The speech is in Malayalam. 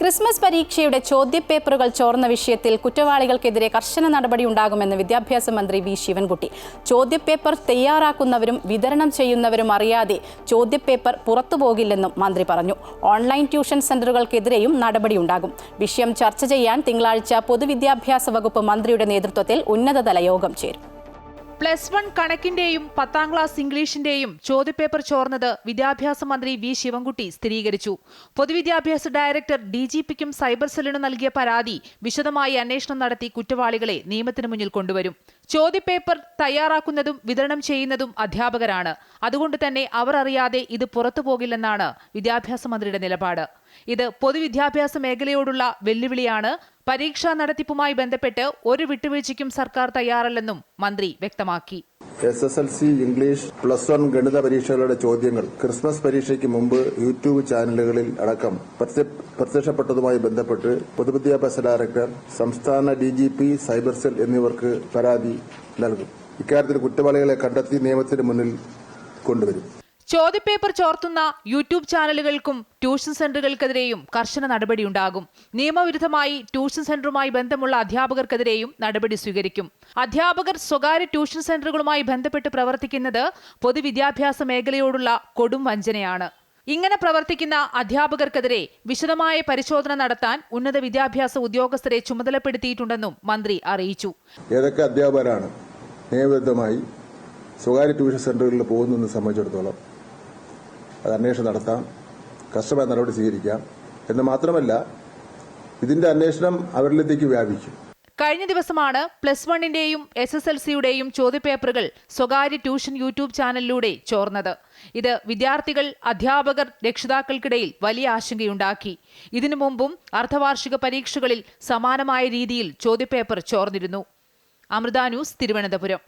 ക്രിസ്മസ് പരീക്ഷയുടെ ചോദ്യപേപ്പറുകൾ ചോർന്ന വിഷയത്തിൽ കുറ്റവാളികൾക്കെതിരെ കർശന നടപടി ഉണ്ടാകുമെന്ന് വിദ്യാഭ്യാസ മന്ത്രി വി ശിവൻകുട്ടി. ചോദ്യപേപ്പർ തയ്യാറാക്കുന്നവരും വിതരണം ചെയ്യുന്നവരും അറിയാതെ ചോദ്യപേപ്പർ പുറത്തുപോകില്ലെന്നും മന്ത്രി പറഞ്ഞു. ഓൺലൈൻ ട്യൂഷൻ സെന്ററുകൾക്കെതിരെയും നടപടിയുണ്ടാകും വിഷയം ചർച്ച ചെയ്യാൻ തിങ്കളാഴ്ച പൊതുവിദ്യാഭ്യാസ വകുപ്പ് മന്ത്രിയുടെ നേതൃത്വത്തിൽ ഉന്നതതല യോഗം ചേരും. പ്ലസ് വൺ കണക്കിന്റെയും പത്താം ക്ലാസ് ഇംഗ്ലീഷിന്റെയും ചോദ്യപേപ്പർ ചോർന്നത് വിദ്യാഭ്യാസ മന്ത്രി വി ശിവൻകുട്ടി സ്ഥിരീകരിച്ചു. പൊതുവിദ്യാഭ്യാസ ഡയറക്ടർ ഡി ജി പിക്കും സൈബർ സെല്ലിനും നൽകിയ പരാതി വിശദമായി അന്വേഷണം നടത്തി കുറ്റവാളികളെ നിയമത്തിന് മുന്നിൽ കൊണ്ടുവരും. ചോദ്യപേപ്പർ തയ്യാറാക്കുന്നതും വിതരണം ചെയ്യുന്നതും അധ്യാപകരാണ്. അതുകൊണ്ട് തന്നെ അവർ അറിയാതെ ഇത് പുറത്തു പോകില്ലെന്നാണ് വിദ്യാഭ്യാസ മന്ത്രിയുടെ നിലപാട്. ഇത് പൊതുവിദ്യാഭ്യാസ മേഖലയോടുള്ള വെല്ലുവിളിയാണ് പരീക്ഷാ നടത്തിപ്പുമായി ബന്ധപ്പെട്ട് ഒരു വിട്ടുവീഴ്ചയ്ക്കും സർക്കാർ തയ്യാറല്ലെന്നും മന്ത്രി വ്യക്തമാക്കി. S S L C English plus one ഗണിത പരീക്ഷകളുടെ ചോദ്യങ്ങൾ ക്രിസ്മസ് പരീക്ഷയ്ക്ക് മുമ്പ് യൂട്യൂബ് ചാനലുകളിൽ അടക്കം പ്രത്യക്ഷപ്പെട്ടതുമായി ബന്ധപ്പെട്ട് പൊതുവിദ്യാഭ്യാസ ഡയറക്ടർ സംസ്ഥാന D G P cyber cell എന്നിവർക്ക് പരാതി നൽകും. ഇക്കാര്യത്തിൽ കുറ്റവാളികളെ കണ്ടെത്തി നിയമത്തിന് മുന്നിൽ കൊണ്ടുവരും. ചോദ്യപേപ്പർ ചോർത്തുന്ന യൂട്യൂബ് ചാനലുകൾക്കും ട്യൂഷൻ സെന്ററുകൾക്കെതിരെയും കർശന നടപടിയുണ്ടാകും. നിയമവിരുദ്ധമായി ട്യൂഷൻ സെന്ററുമായി ബന്ധമുള്ള അധ്യാപകർക്കെതിരെയും നടപടി സ്വീകരിക്കും. അധ്യാപകർ സ്വകാര്യ ട്യൂഷൻ സെന്ററുകളുമായി ബന്ധപ്പെട്ട് പ്രവർത്തിക്കുന്നത് പൊതുവിദ്യാഭ്യാസ മേഖലയോടുള്ള കൊടും വഞ്ചനയാണ്. ഇങ്ങനെ പ്രവർത്തിക്കുന്ന അധ്യാപകർക്കെതിരെ വിശദമായ പരിശോധന നടത്താൻ ഉന്നത വിദ്യാഭ്യാസ ഉദ്യോഗസ്ഥരെ ചുമതലപ്പെടുത്തിയിട്ടുണ്ടെന്നും മന്ത്രി അറിയിച്ചു. ഏതൊക്കെ അധ്യാപകരാണ് നിയമവിരുദ്ധമായി സ്വകാര്യ ട്യൂഷൻ സെന്ററുകളിൽ പോകുന്നതെന്ന് സംബന്ധിച്ചിടത്തോളം അത് അന്വേഷണം നടത്താം. കർശനമായ നടപടി സ്വീകരിക്കാം. എന്ന് മാത്രമല്ല ഇതിന്റെ അന്വേഷണം അവരിലേക്ക് വ്യാപിക്കും. കഴിഞ്ഞ ദിവസമാണ് പ്ലസ് വണ്ണിന്റെയും എസ് എസ് എൽ സിയുടെയും ചോദ്യപേപ്പറുകൾ സ്വകാര്യ ട്യൂഷൻ യൂട്യൂബ് ചാനലിലൂടെ ചോർന്നത്. ഇത് വിദ്യാർത്ഥികൾ അധ്യാപകർ രക്ഷിതാക്കൾക്കിടയിൽ വലിയ ആശങ്കയുണ്ടാക്കി. ഇതിനു മുമ്പും അർദ്ധവാർഷിക പരീക്ഷകളിൽ സമാനമായ രീതിയിൽ ചോദ്യപേപ്പർ ചോർന്നിരുന്നു. അമൃത ന്യൂസ് തിരുവനന്തപുരം.